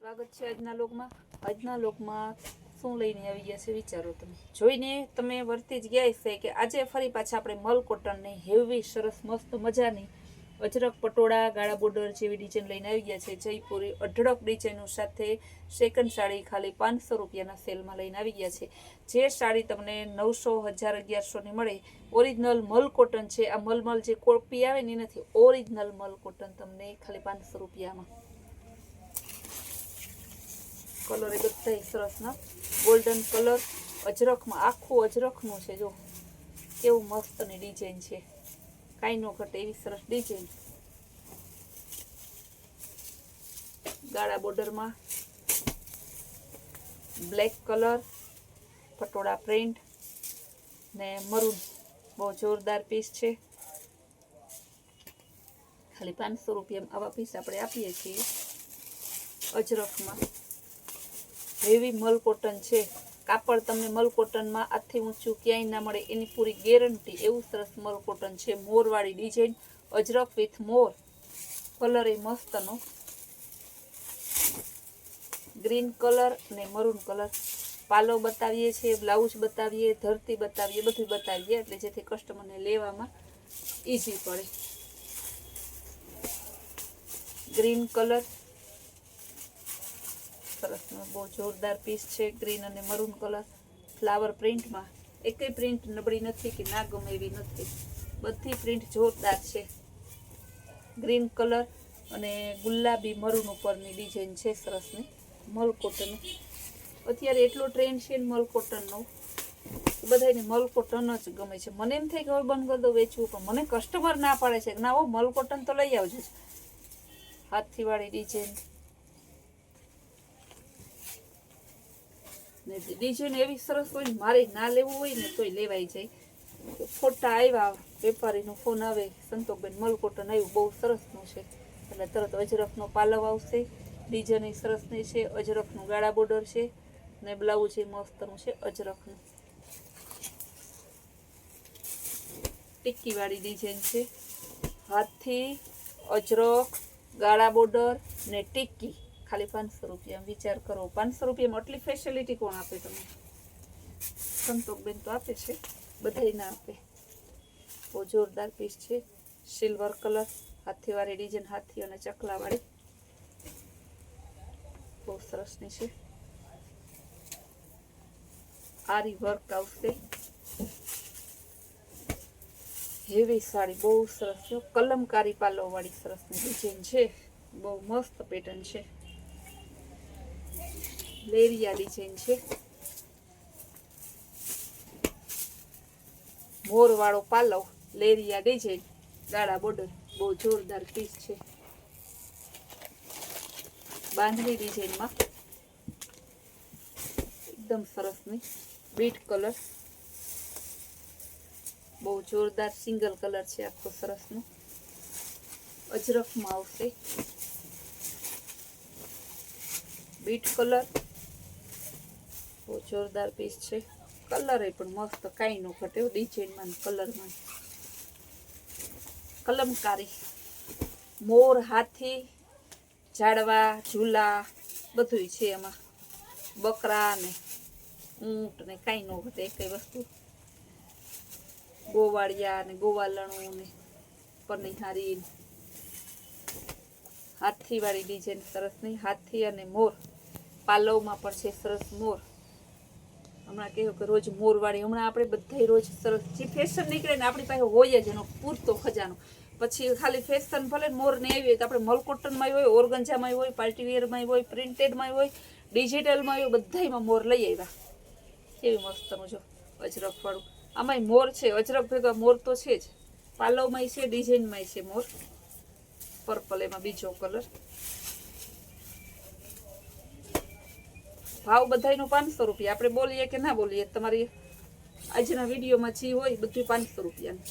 સ્વાગત છે આજના લોકમાં. આજના લોકમાં શું લઈને આવી ગયા છે વિચારો તમે? જોઈને તમે વર્તી જ ગયા છે કે આજે ફરી પાછા આપણે મલ કોટનની હેવી સરસ મસ્ત મજાની અજરક પટોળા, ગાળા બોર્ડર જેવી ડિઝાઇન લઈને આવી ગયા છે. જયપુરી અઢળક ડિઝાઇનો સાથે સેકન્ડ સાડી ખાલી પાંચસો રૂપિયાના સેલમાં લઈને આવી ગયા છે. જે સાડી તમને નવસો, હજાર અગિયારસોની મળે. ઓરિજિનલ મલ કોટન છે. આ મલમલ જે કોપી આવે ને નથી ઓરિજિનલ મલ કોટન તમને ખાલી પાંચસો રૂપિયામાં કલર એ બધા સરસના ગોલ્ડન કલર, અજરખમાં, આખું અજરખનું છે, જો. કેવું મસ્તની ડિઝાઇન છે. કાંઈ ન ઘટે એવી સરસ ડિઝાઇન ગાળા બોર્ડરમાં બ્લેક કલર, પટોળા પ્રિન્ટ ને મરૂન બહુ જોરદાર પીસ છે. ખાલી પાંચસો રૂપિયામાં આવા પીસ આપણે આપીએ છીએ. અજરખમાં. હેવી મલ કોટન છે. કાપડ તમને મલ કોટનમાં આથી ઊંચું ક્યાંય ના મળે. એની પૂરી ગેરંટી એવું સરસ મલ કોટન છે. મોરવાળી ડિઝાઇન, અજરક વિથ મોર. કલર એ મસ્તનો. ગ્રીન કલર અને મરૂન કલર. પાલો બતાવીએ છીએ, બ્લાઉઝ બતાવીએ, ધરતી બતાવીએ, બધું બતાવીએ, એટલે જેથી કસ્ટમરને લેવામાં ઇઝી પડે. ગ્રીન કલર સરસનો બહુ જોરદાર પીસ છે ગ્રીન અને મરૂન કલર ફ્લાવર પ્રિન્ટમાં એકેય પ્રિન્ટ નબળી નથી કે ના ગમે એવી નથી. બધી પ્રિન્ટ જોરદાર છે. ગ્રીન કલર અને ગુલાબી મરૂન ઉપરની ડિઝાઇન છે સરસની મલ કોટન અત્યારે એટલો ટ્રેન્ડ છે મલ કોટનનો બધાને મલ કોટન જ ગમે છે. મને એમ થાય કે હવે બંધ કરી દો વેચવું, પણ મને કસ્ટમર ના પાડે છે ના હો મલ કોટન તો લઈ આવજો. હાથથી વાળી ડિઝાઇન ને ડિઝાઇન એવી સરસ હોય ને મારે ના લેવું હોય ને તોય લેવાઈ જાય ફોટા આવ્યા, વેપારીનો ફોન આવે, સંતોકબેન મલકોટન આવ્યું, બહુ સરસનું છે. એટલે તરત અજરખનો પાલવ આવશે ડિઝાઇન સરસની છે, અજરખનું ગાળા બોર્ડર છે, ને બ્લાઉઝ એ મસ્તનું છે, અજરખનું. ટિક્કીવાળી ડિઝાઇન છે. હાથથી અજરખ, ગાળા બોર્ડર ને ટિક્કી. ખાલી પાંચસો રૂપિયા વિચાર કરો. પાંચસો રૂપિયામાં આટલી ફેસિલિટી કોણ આપે તમને? સંતોકબેન તો આપે છે. બધાય ના આપે. બહુ જોરદાર પીસ છે. સિલ્વર કલર હાથીવાળી ડિઝાઇન હાથી અને ચકલાવાળી. બહુ સરસની છે. આરી વર્ક આવશે હેવી સાડી બહુ સરસ છે. કલમકારી પાલોવાળી સરસની ડિઝાઇન છે. બહુ મસ્ત પેટર્ન છે. લેરિયા ડિઝાઇન છે. મોર વાળો પાલવ લેરિયા ડિઝાઇન ગાળા બોર્ડર, બહુ જોરદાર પીસ છે. બાંધણી ડિઝાઇનમાં એકદમ સરસની બીટ કલર બહુ જોરદાર સિંગલ કલર છે, આખો સરસનો અજરખમાં આવશે. Beet colour. બહુ જોરદાર પીસ છે. કલર પણ મસ્ત, કાંઈ ન ઘટે ડિઝાઇનમાં કલરમાં કલમકારી, મોર હાથી, ઝાડવા, ઝૂલા બધું છે એમાં. બકરા ને ઊંટ ને કાંઈ ન ઘટે એક વસ્તુ. ગોવાળિયા ને ગોવાલણું ને પનિહારી હાથીવાળી ડિઝાઇન નહીં. હાથી અને મોર. પાલવમાં પણ છે સરસ મોર. હમણાં કહ્યું કે રોજ મોરવાળી હમણાં આપણે બધા રોજ સરસ જે ફેશન નીકળે ને આપણી પાસે હોય જ એનો પૂરતો ખજાનો. પછી ખાલી ફેશન ભલે મોર ને આવી હોય તો આપણે મલકોટનમાં હોય, ઓર્ગંજામાં હોય પાર્ટીવેરમાં હોય પ્રિન્ટેડમાં હોય ડિજિટલમાં હોય, બધાયમાં મોર લઈ આવ્યા. કેવી મસ્તનું જો અજરખવાળું આમાંય મોર છે. અજરખ ભેગા મોર તો છે જ. પાલવમાંય છે ડિઝાઇનમાંય છે મોર. પર્પલ એમાં બીજો કલર ભાવ બધાયનો પાંચસો રૂપિયા. આપણે બોલીએ કે ના બોલીએ, તમારી આજના વિડીયોમાં જે હોય બધું પાંચસો રૂપિયાનું.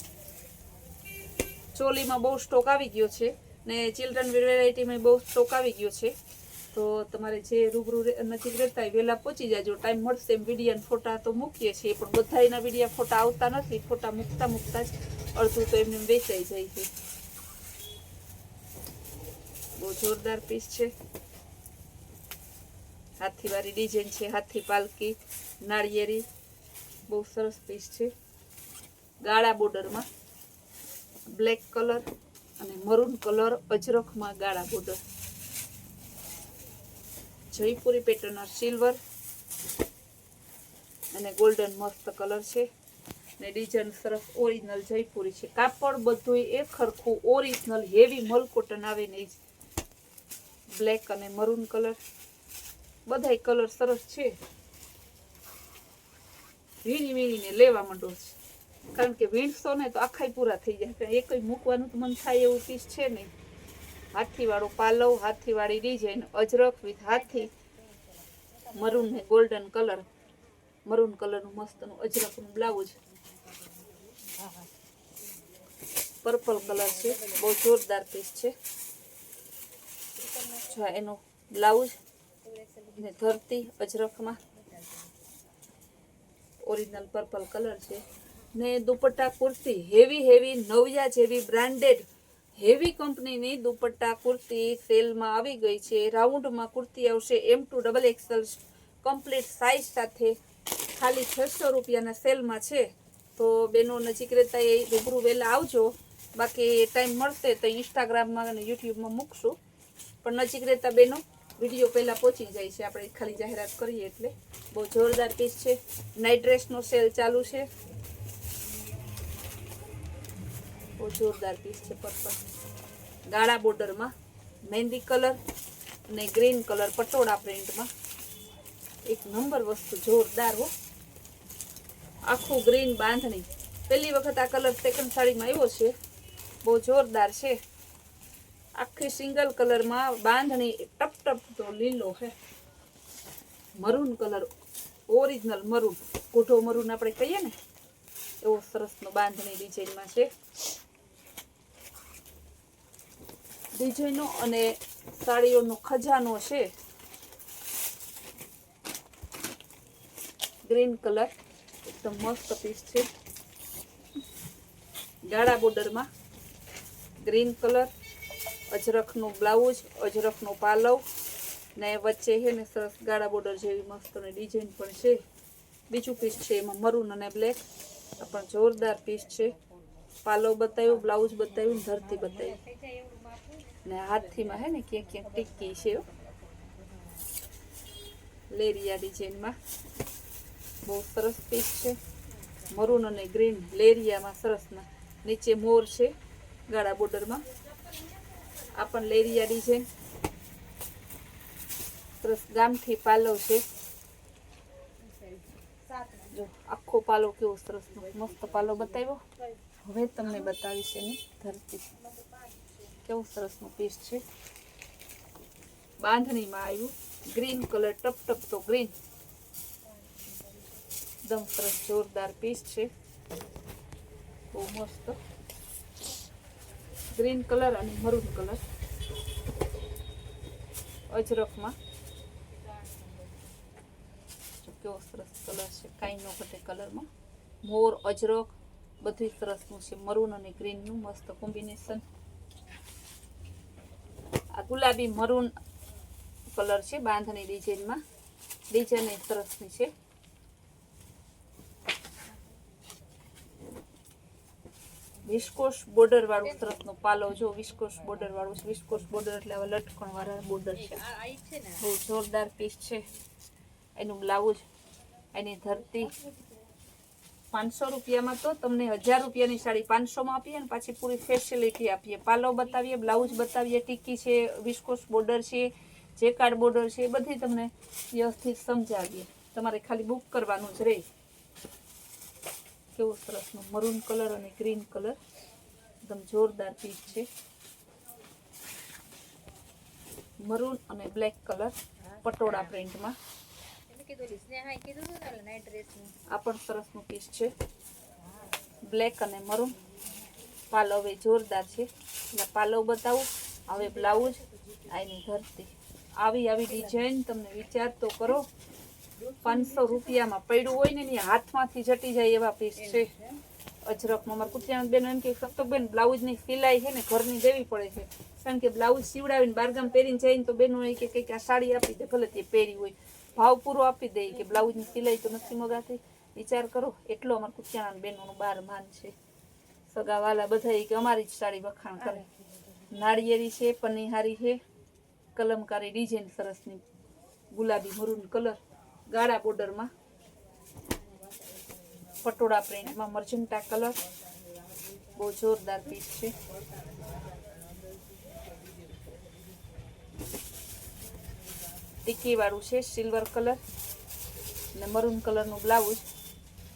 ચોલીમાં બહુ સ્ટોક આવી ગયો છે ને ચિલ્ડ્રન વેરાયટીમાં બહુ સ્ટોક આવી ગયો છે. તો તમારે જે રૂબરૂ નજીક રહેતા હોય વહેલા પહોંચી જાજો. ટાઈમ મળશે એમ વિડીયાના ફોટા તો મૂકીએ છીએ, પણ બધાયના વિડીયા ફોટા આવતા નથી. ફોટા મૂકતા મૂકતા જ અડધું તો એમને એમ વેચાઈ જાય છે. બહુ જોરદાર પીસ છે. હાથીવાળી ડિઝાઇન છે હાથી પાલકી, નાળિયેરી. બહુ સરસ પીસ છે. ગાળા બોર્ડરમાં બ્લેક કલર અને મરૂન કલર અજરખમાં ગાળા બોર્ડર. જયપુરી પેટર્ન સિલ્વર અને ગોલ્ડન મસ્ત કલર છે. ને ડિઝાઇન સરસ ઓરિજિનલ જયપુરી છે. કાપડ બધું એ ખરખું ઓરિજિનલ હેવી મલકોટન આવે ને બ્લેક અને મરૂન કલર બધાય કલર સરસ છે. વીણી વીણીને લેવા માંડો છે. કારણ કે વીણશો ને તો આખાય પૂરા થઈ જાય. એક મૂકવાનું તો મન થાય એવું પીસ છે નહીં. હાથીવાળો પાલવ, હાથીવાળી ડિઝાઇન અજરક વિથ હાથી, મરૂન ને ગોલ્ડન કલર મરૂન કલરનું મસ્તનું અજરકનું બ્લાઉઝ પર્પલ કલર છે. બહુ જોરદાર પીસ છે. એનો બ્લાઉઝ ને ધરતી અજરખમાં. ઓરિજિનલ પર્પલ કલર છે. ને દુપટ્ટા કુર્તી હેવી હેવી નવિયા જેવી બ્રાન્ડેડ હેવી કંપનીની દુપટ્ટા કુર્તી સેલમાં આવી ગઈ છે. રાઉન્ડમાં કુર્તી આવશે M to double XL complete size સાથે. ખાલી છસો રૂપિયાના સેલમાં છે. તો બેનો નજીક રહેતા એ રૂબરૂ વહેલા આવજો. બાકી ટાઈમ મળશે તો ઇન્સ્ટાગ્રામમાં અને યુટ્યુબમાં મૂકશું. પણ નજીક રહેતા બેનો વીડિયો પહેલાં પહોંચી જાય છે. આપણે ખાલી જાહેરાત કરીએ એટલે. બહુ જોરદાર પીસ છે. નાઇટ ડ્રેસનો સેલ ચાલુ છે. બહુ જોરદાર પીસ છે પર્પલ ગાળા બોર્ડરમાં મહેંદી કલર અને ગ્રીન કલર પટોળા પ્રિન્ટમાં એક નંબર વસ્તુ જોરદાર હો. આખું ગ્રીન બાંધણી. પહેલી વખત આ કલર સેકન્ડ સાડીમાં આવ્યો છે. બહુ જોરદાર છે. આખી સિંગલ કલરમાં બાંધણી ટપ ટપ તો લીલો છે મરૂન કલર, ઓરિજિનલ મરૂન, કૂઢો મરૂન આપણે કહીએ ને, એવો સરસનો બાંધણી ડિઝાઇનમાં છે. ડિઝાઇનો અને સાડીઓનો ખજાનો છે. ગ્રીન કલર, એકદમ મસ્ત પીસ છે. ગાળા બોર્ડરમાં ગ્રીન કલર અજરખનું બ્લાઉઝ, અજરખનો પાલવ ને વચ્ચે છે ને સરસ ગાળા બોર્ડર જેવી મસ્ત અને ડિઝાઇન પણ છે. બીજું પીસ છે એમાં મરૂન અને બ્લેક પણ જોરદાર પીસ છે. પાલવ બતાવ્યું, બ્લાઉઝ બતાવ્યું ધરતી બતાવ્યું ને હાથથીમાં હે ને ક્યાંક ક્યાંક ટીકી છે લેરિયા ડિઝાઇનમાં. બહુ સરસ પીસ છે. મરૂન અને ગ્રીન લેરિયામાં સરસના નીચે મોર છે ગાળા બોર્ડરમાં. આ પણ લેરિયા છે. સરસ ગામથી પાલવ છે. જો, આખો પાલો કેવો સરસ મસ્ત પાલો બતાવ્યો. હવે તમને બતાવીશ એની ધરતી. કેવું સરસનું પીસ છે. બાંધણીમાં આવ્યું. ગ્રીન કલર ટપ ટપ તો ગ્રીન એકદમ સરસ જોરદાર પીસ છે. બહુ મસ્ત. ગ્રીન કલર અને મરૂન કલર. અજરખમાં. કેવો સરસ કલર છે, કાંઈ નો ઘટે કલરમાં. મોર, અજરખ, બધું સરસનું છે, મરૂન અને ગ્રીનનું મસ્ત કોમ્બિનેશન. આ ગુલાબી મરૂન કલર છે બાંધણી ડિઝાઇનમાં. ડિઝાઇન સરસની છે. વિસ્કોસ બોર્ડર વાળું સરસનો પાલો જો વિસ્કોસ બોર્ડર વાળું છે. વિસ્કોસ બોર્ડર એટલે આવા લટકણ વાળા બોર્ડર છે. બહુ જોરદાર પીસ છે. એનું બ્લાઉઝ એની ધરતી. પાંચસો રૂપિયામાં તો તમને હજાર રૂપિયાની સાડી પાંચસોમાં આપીએ ને પાછી પૂરી ફેસિલિટી આપીએ. પાલો બતાવીએ બ્લાઉઝ બતાવીએ ટીકી છે વિસ્કોસ બોર્ડર છે જે કાર્ડ બોર્ડર છે એ બધી તમને વ્યવસ્થિત સમજાવીએ. તમારે ખાલી બુક કરવાનું જ રહે. કેવું સરસનું મરૂન કલર અને ગ્રીન કલર એકદમ જોરદાર પીસ છે. મરૂન અને બ્લેક કલર પટોળા પ્રિન્ટમાં આ પણ સરસનું પીસ છે. બ્લેક અને મરૂન પાલવ એ જોરદાર છે. એટલે પાલવ બતાવું હવે બ્લાઉઝ આ એની ધરતી. આવી આવી ડિઝાઇન તમને વિચાર તો કરો. પાંચસો રૂપિયામાં પડ્યું હોય ને એની હાથમાંથી જટી જાય એવા પીસ છે. અજરકમાં મારા કુટિયાના બેન એમ કે સંતોષબેન બ્લાઉઝની સિલાઈ છે ને ઘરની દેવી પડે છે. કારણ કે બ્લાઉઝ સીવડાવીને બારગામ પહેરીને જઈને તો બેનો એ કે કંઈક આ સાડી આપી દે ભલે તે પહેરી હોય. ભાવ પૂરો આપી દે કે બ્લાઉઝની સિલાઈ તો નથી મગાતી. વિચાર કરો એટલો અમારા કુટિયાના બેનોનું બાર માન છે. સગાવાલા બધા કે અમારી જ સાડી વખાણ કરે. નાળિયેરી છે પનિહારી છે કલમકારી ડિઝાઇન સરસની ગુલાબી મરૂન કલર ગાળા બોર્ડરમાં પટોળા પ્રિન્ટમાં મર્જન્ટા કલર બહુ જોરદાર પીસ છે. ટીકી વાળું છે સિલ્વર કલર અને મરૂન કલરનું બ્લાઉઝ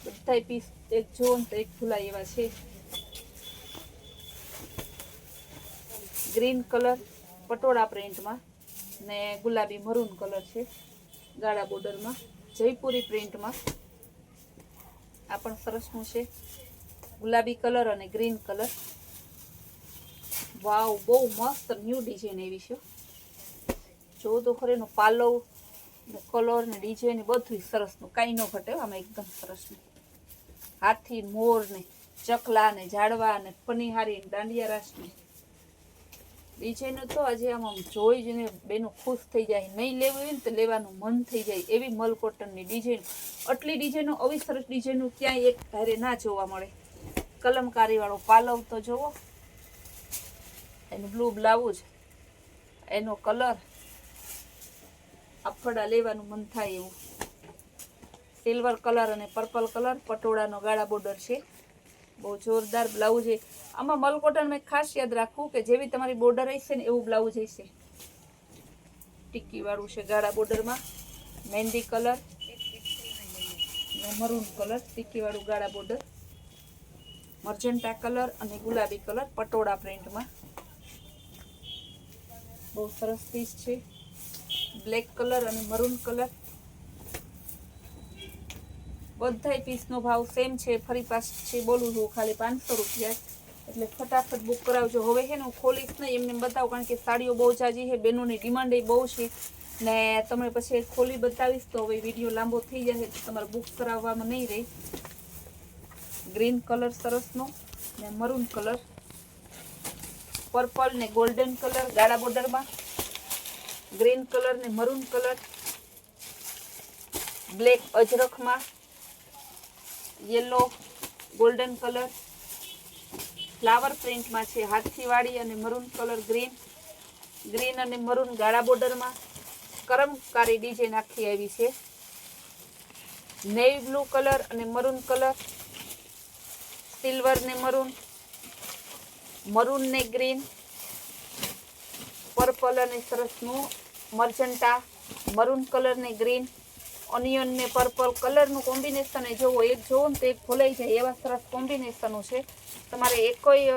બધા પીસ એક જોવો તો એક ભૂલાય એવા છે. ગ્રીન કલર પટોળા પ્રિન્ટમાં ને ગુલાબી મરૂન કલર છે. ગાળા બોર્ડરમાં જયપુરી પ્રિન્ટમાં. આ પણ સરસનું છે. ગુલાબી કલર અને ગ્રીન કલર. વાવ, બહુ મસ્ત ન્યૂ ડિઝાઇન એવી છે જો તો ખરે એનો પાલવ ને કલર ને ડિઝાઇન બધું સરસનું. કાંઈ ન ઘટે આમાં એકદમ સરસનું. હાથી મોર ને ચકલા ને ઝાડવા ને પનિહારી ને દાંડિયા રાસ ડિઝાઇન તો આજે આમ આમ જોઈ જઈને બેનો ખુશ થઈ જાય, નહીં લેવું હોય ને તો લેવાનું મન થઈ જાય એવી મલ કોટનની ડિઝાઇન. આટલી ડિઝાઇનો આવી સરસ ડિઝાઇનો ક્યાંય એક ધારે ના જોવા મળે. કલમકારીવાળો પાલવ તો જોવો. એનું બ્લુ બ્લાઉઝ એનો કલર અફડા લેવાનું મન થાય એવું. સિલ્વર કલર અને પર્પલ કલર પટોળાનો ગાળા બોર્ડર છે. બહુ જોરદાર બ્લાઉઝ છે. આમાં મલકોટન મેં ખાસ યાદ રાખવું કે જેવી તમારી બોર્ડર હશે ને એવું બ્લાઉઝ હશે. ટીકી વાળું છે ગાળા બોર્ડરમાં મહેંદી કલર મરૂન કલર ટીકી વાળું ગાળા બોર્ડર મર્જન્ટા કલર અને ગુલાબી કલર પટોળા પ્રિન્ટમાં બહુ સરસ પીસ છે. બ્લેક કલર અને મરૂન કલર બધાય પીસનો ભાવ સેમ છે. ફરી પાછી બોલું છું, ખાલી પાંચસો રૂપિયા. એટલે ફટાફટ બુક કરાવજો. હવે છે ને હું ખોલીશ નહીં, એમને બતાવું, કારણ કે સાડીઓ બહુ જાજી છે, બેનોની ડિમાન્ડ એ બહુ છે. ને તમે પછી ખોલી બતાવીશ તો હવે વીડિયો લાંબો થઈ જશે, તો તમારે બુક કરાવવામાં નહીં રહે. ગ્રીન કલર સરસનો ને મરૂન કલર પર્પલ ને ગોલ્ડન કલર ગાળા બોર્ડરમાં. ગ્રીન કલર ને મરૂન કલર બ્લેક અજરખમાં. યલો ગોલ્ડન કલર ફ્લાવર પ્રિન્ટમાં છે હાથીવાળી અને મરૂન કલર ગ્રીન ગ્રીન અને મરૂન ગાળા બોર્ડરમાં કરમકારી ડિઝાઇન આખી આવી છે. નેવી બ્લુ કલર અને મરૂન કલર સિલ્વર ને મરૂન મરૂન ને ગ્રીન પર્પલ અને સરસનું મર્જન્ટા મરૂન કલર ને ગ્રીન ઓનિયન ને પર્પલ કલરનું કોમ્બિનેશન એ જોવો, એક જોવો ને તો એક ભૂલાઈ જાય. એવા સરસ કોમ્બિનેશનો છે. તમારે એકોય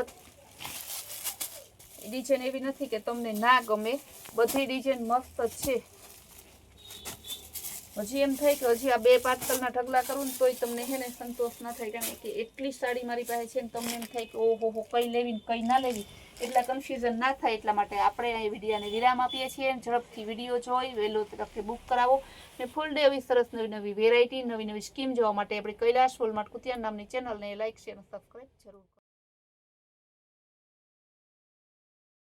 ડિઝાઇન એવી નથી કે તમને ના ગમે. બધી ડિઝાઇન મસ્ત છે. હજી એમ થાય કે હજી આ બે પાર્સલના ઢગલા કરું ને તોય તમને છે ને સંતોષ ના થાય. કારણ કે એટલી સાડી મારી પાસે છે ને તમને એમ થાય કે ઓહો, હો, કઈ લેવી ને કઈ ના લેવી. એટલા કન્ફ્યુઝન ના થાય એટલા માટે આપણે આ વિડીયાને વિરામ આપીએ છીએ ઝડપથી વીડિયો જોઈ, વહેલો તરફથી બુક કરાવો ને ફૂલ ડે આવી સરસ નવી નવી વેરાયટી નવી નવી સ્કીમ જોવા માટે આપણે કૈલાશ વોલમાર્ટ કુતિયાન નામની ચેનલને લાઇક શેર અને સબસ્ક્રાઈબ જરૂર